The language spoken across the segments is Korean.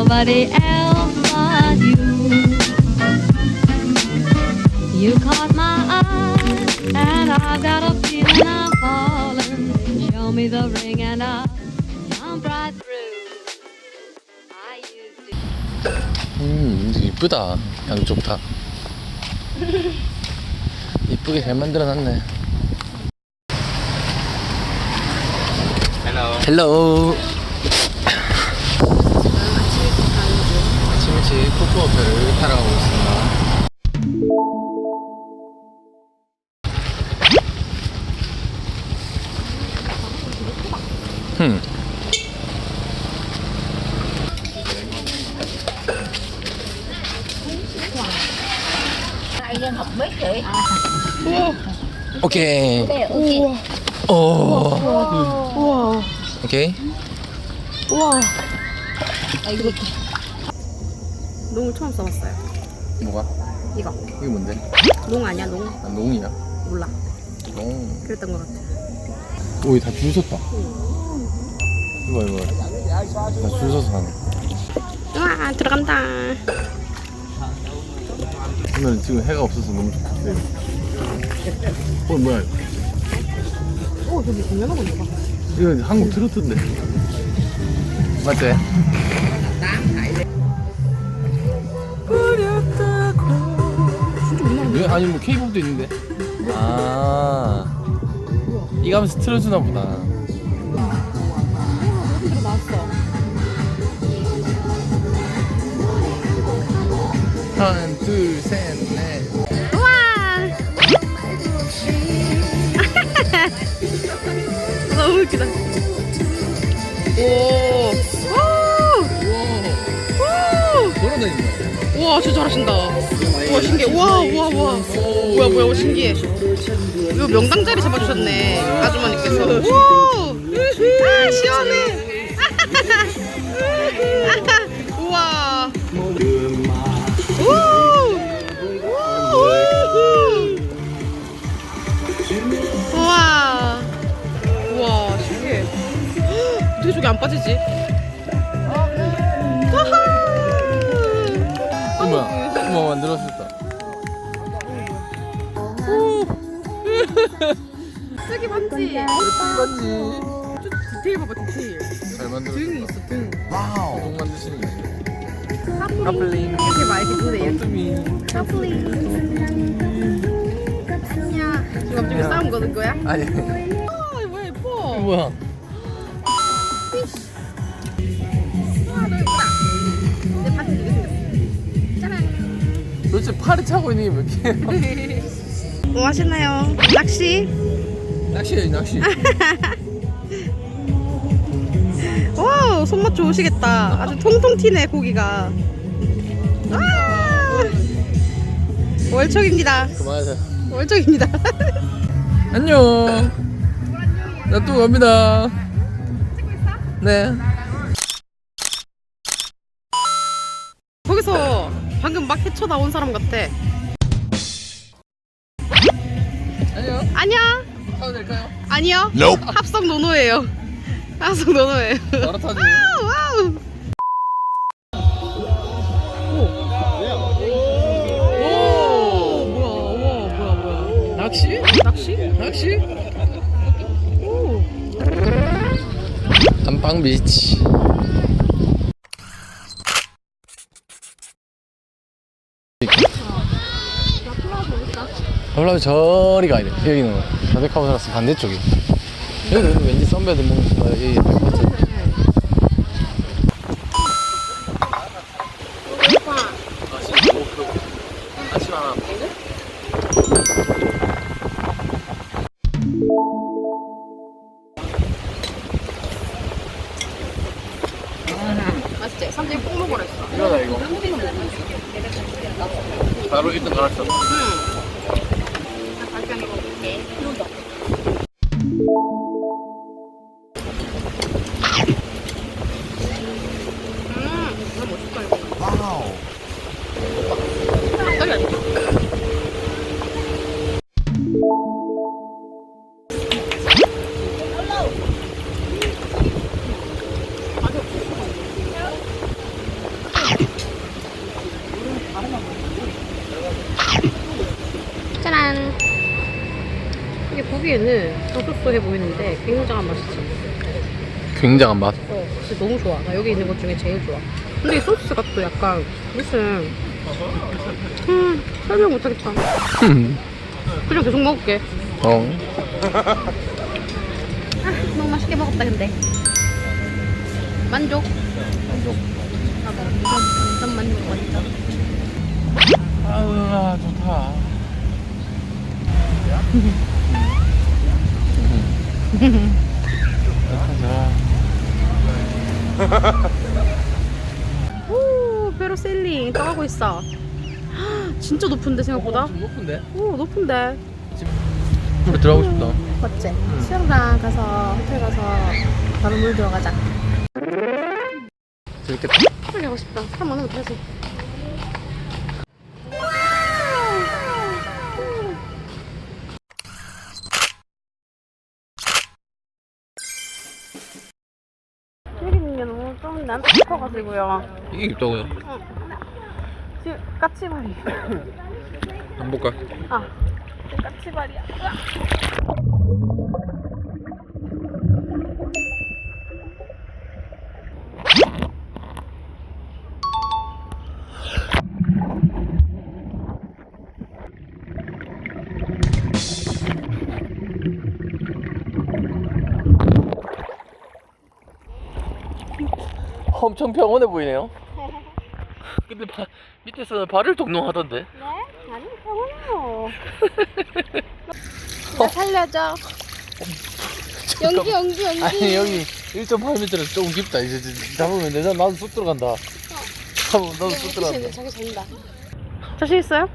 nobody else but you. You caught my eye, and I've got a feeling I'm falling. Show me the ring, and I'll jump right through. I used to. 음 이쁘다 양쪽 다 이쁘게 잘 만들어놨네 헬로 일찍 코코어표를 타러 가고 있습니다. 흠. biết vậy? 오케이. ok. 오 오케이 농을 처음 써봤어요. 뭐가? 이거. 이게 뭔데? 농 아니야, 농? 아, 농이야? 몰라. 농. 그랬던 것 같아. 오, 다줄 섰다. 이거, 이거. 다줄 서서 가네. 우와, 들어간다. 오늘 지금 해가 없어서 너무 좋다. 네. 어, 뭐야. 오, 저기 공연하고 있는 거 봐. 이거 한국 트로트인데. 맞지? 왜? 아니, 뭐, 케이팝도 있는데. 아. 이거 하면서 틀어주나 보다. 어디로 나왔어? 하나, 둘, 셋, 넷. 너무 웃기다. 오. 오. 돌아다닌다. 우와, 진짜 잘하신다. 우와, 신기해. 우와, 우와, 우와. 뭐야, 뭐야, 우와, 신기해. 이거 명당 자리 잡아주셨네. 아주머니께서. 우와. 아, 시원해. 우와. 우와. 우와, 신기해. 어떻게 저게 안 빠지지? 저기 맞지? 맞지? 디테일 봐봐 디테일 잘 만들었다. 등이 있어 등 와우. 동 만드시는 게. 카플링 카플링. 이렇게 막 이렇게 눈에. 카플링 안녕 지금 갑자기 싸움 거는 거야? 아니. 아 뭐야 예뻐 뭐야? 와너 예쁘다 내 파트 되게 생겼어 짜란 도대체 팔이 차고 있는 게 몇 개야? 뭐 하시나요? 낚시? 낚시야, 낚시. 와 손맛 좋으시겠다 아주 통통 튀네 고기가 와 월척입니다 그만하자. 월척입니다 안녕. 나 또 갑니다. 네. 거기서 방금 막 헤쳐 나온 사람 같아 타도 될까요? 아니요 합성 노노예요 합성 노노예요 바로 타죠. 와우 오 뭐야 우와 뭐야 뭐야 낚시? 낚시? 낚시? 오 안방 비치. 플라워 저리 가야 돼. 여기는 바베카우스라서 반대쪽이. 여기는 왠지 썬베드 뭔가 여기 보기에는 좀 소소해 보이는데 굉장한 맛이지. 굉장한 맛. 어, 진짜 너무 좋아. 나 여기 있는 것 중에 제일 좋아. 근데 이 소스가 또 약간 무슨 음 설명 못하겠다. 그냥 계속 먹을게. 어. 너무 맛있게 먹었다 근데. 만족. 만족. 나도 완전 만족 완전. 아 좋다. 오 페로셀링 떠가고 있어. 진짜 높은데 생각보다. 좀 높은데? 오 높은데. 물에 들어가고 싶다. 맞지? 수영장 가서 호텔 가서 바로 물 들어가자. 재밌겠다. 빨리 가고 싶다. 사람 많으면 타지. 싶어가지고요. 이게 있다고요? 지금 까치발이. 한번 볼까? 아, 까치발이야. 엄청 평온해 보이네요. 근데 바, 밑에서는 발을 동동하던데. 네? 아니, 평온해요. 나 살려줘. 연기, 연기, 연기. 아니 여기 1.8m는 조금 깊다. 이제 이제 잡으면 내가 나도 쑥 들어간다. 잡으면 나도 쑥 들어간다. 자기 잔다. 자신 있어요?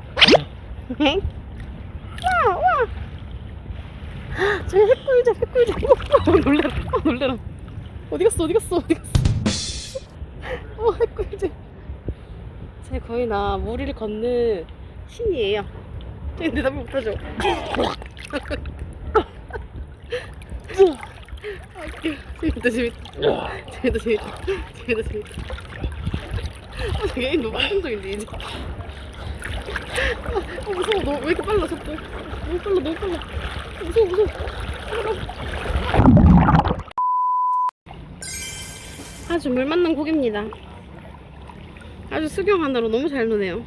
엥? 와, 와. 저기 핵꿀자, 핵꿀자. 어, 놀래라, 어, 놀래라. 어디 갔어, 어디 갔어, 어디 갔어. 어, 핵꿀자. 제 거의 나 무리를 걷는 신이에요. 저기 대답을 못하죠. 아, 재밌다, 재밌다. 야, 재밌다, 재밌다. 재밌다, 재밌다. 아, 되게 너무 안정적인데, 이제. 아, 무서워. 너 왜 이렇게 빨라, 자꾸. 너무 빨라, 너무 빨라. 무서워, 무서워. 아주 물 만난 고기입니다. 아주 수경하느라 너무 잘 노네요.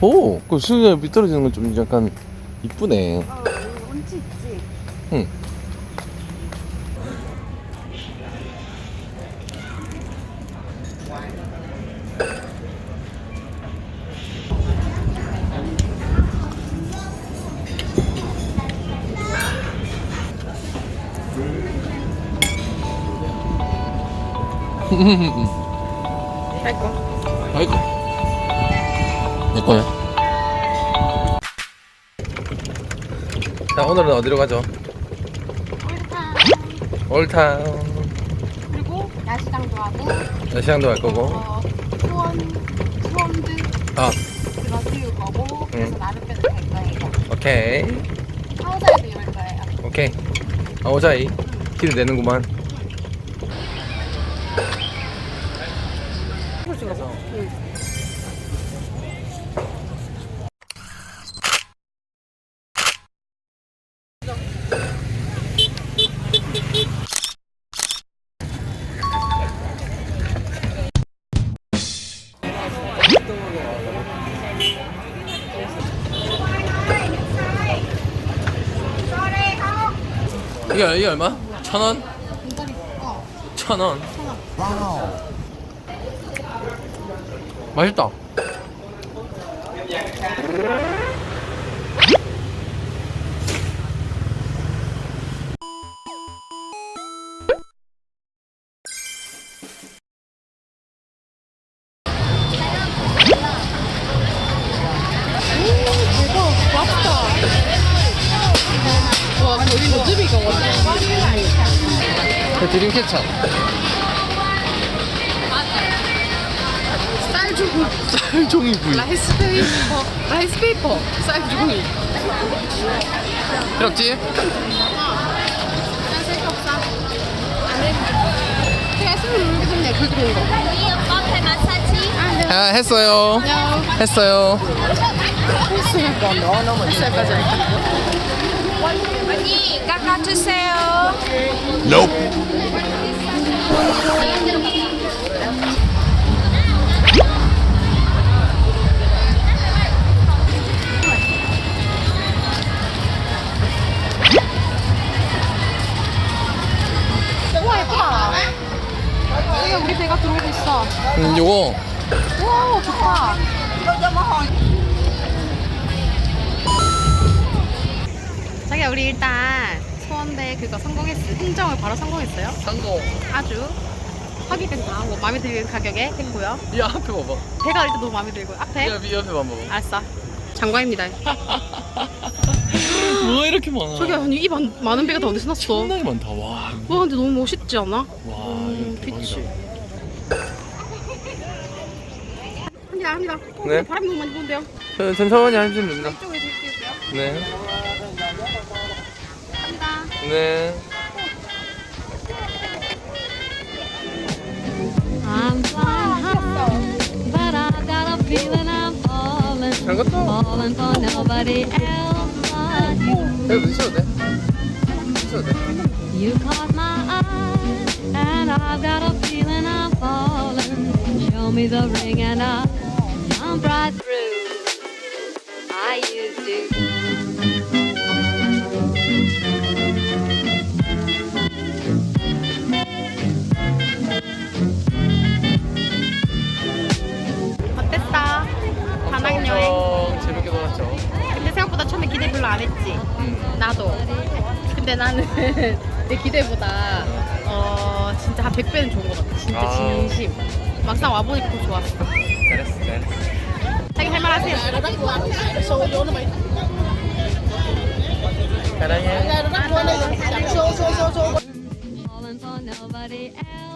오, 그 수영장에 미끄러지는 건 좀 약간 이쁘네. 아, 운치 있지? 응. 갈 거. 아이고. 내 거야. 자, 오늘은 어디로 가죠? 올타운. 그리고 야시장도 하고, 시장도 갈 거고. 어, 수원, 수원드 아, 들어줄 거고, 그래서 응. 나름대로 갈 거예요. 오케이. 하우자에도 이럴 거예요. 오케이. 아, 오자이. 기대되는구만. 응. 이게, 이게 얼마? 천 원? 천 원. 맛있다. 드림 케찹. 쌀 주고 쌀종이 구이. 라이스 페이퍼 라이스 페이퍼 쌀 주고기 필요 없지? 난 쓸거 없어 안 돼 제가 스물 모르겠네 글 들어온 거 안돼 아, 했어요. 안녕 했어요. 쌀까지 언니 깎아주세요. Nope. 우리 일단 소원대 그거 성공했어 흥정을 바로 성공했어요 상고. 아주 확인까지 다 하고 마음에 드는 가격에 했고요 이 앞에 봐봐. 배가 일단 너무 마음에 들고 앞에 이 앞에, 이 앞에 봐봐. 알았어 장관입니다 뭐가 이렇게 많아? 저기 아니 이 많, 많은 배가 다 어디서 났어 와 상당히 많다. 와. 근데 너무 멋있지 않아? 와, 음, 이거 대박이다. 그치. 합니다 합니다 어, 네. 바람이 너무 많이 부는데요 저, 천천히 하시면 됩니다. 이쪽에 드릴게요 네. 합니다 네. I'm flying high, but I've got a feeling I'm falling, 잘 갔다. falling for nobody else but you. 여기 드셔도 돼. 드셔도 돼. You caught my eye, and I've got a feeling I'm falling. Show me the ring, and I'll jump right through. I used to. 여행. 재밌게 놀았죠. 근데 생각보다 처음에 기대 별로 안 했지. 음. 나도. 근데 나는 내 기대보다 어 진짜 한 100배는 좋은 것 같아. 진짜 아. 진심. 막상 와보니까 더 좋았어. 잘했어, 잘했어. 자기 할 말 하세요. 사랑해. Nobody else